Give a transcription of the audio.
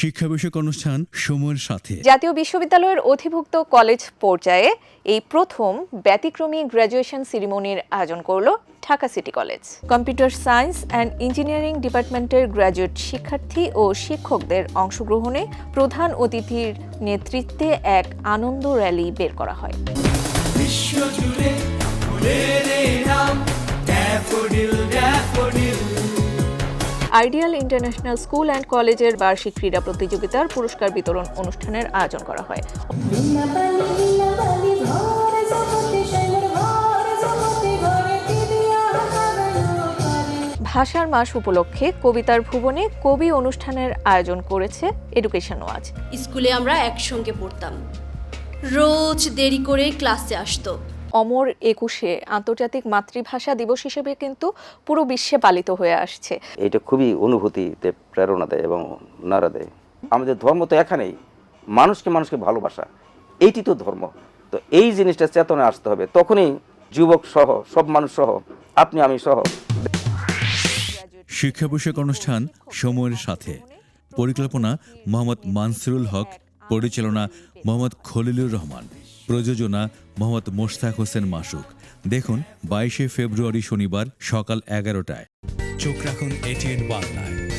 শিক্ষা বিষয়ক অনুষ্ঠান সময়ের সাথে। জাতীয় বিশ্ববিদ্যালয়ের অধিভুক্ত কলেজ পর্যায়ে এই প্রথম ব্যতিক্রমী গ্র্যাজুয়েশন সেরিমনির আয়োজন করল Dhaka city college. Computer science and engineering ডিপার্টমেন্টের গ্র্যাজুয়েট শিক্ষার্থী ও শিক্ষকদের অংশগ্রহণে প্রধান অতিথির নেতৃত্বে এক আনন্দ র্যালি বের করা হয়। বিশ্বজুড়ে আইডিয়াল ইন্টারন্যাশনাল স্কুল অ্যান্ড কলেজের বার্ষিক ক্রীড়া প্রতিযোগিতার পুরস্কার বিতরণ অনুষ্ঠানের আয়োজন করা হয়। ভাষার মাস উপলক্ষে কবিতার ভুবনে কবি অনুষ্ঠানের আয়োজন করেছে এডুকেশন ওয়াচ স্কুলে আমরা একসঙ্গে পড়তাম। রোজ দেরি করে ক্লাসে আসতো। অমর একুশে আন্তর্জাতিক মাতৃভাষা দিবস হিসেবে কিন্তু পুরো বিশ্বে পালিত হয়ে আসছে। এটা খুবই অনুভূতিতে প্রেরণা দেয় এবং নাড়া দেয়। আমাদের ধর্ম তো এখানেই। মানুষকে মানুষকে ভালোবাসা এইটি তো ধর্ম। তো এই জিনিসটা চেতনে আসতে হবে। তখনই যুবক সহ সব মানুষ সহ আপনি আমি সহ। শিক্ষা বিষয়ক অনুষ্ঠান সময়ের সাথে। পরিকল্পনা মোহাম্মদ মানসুরুল হক পরিচালনা মোহাম্মদ খলিলুর রহমান। প্রযোজনা মোহাম্মদ মোশতাক হোসেন মাসুক। দেখুন বাইশে ফেব্রুয়ারি শনিবার সকাল এগারোটায়। চোখ রাখুন এটিএন বাংলায়।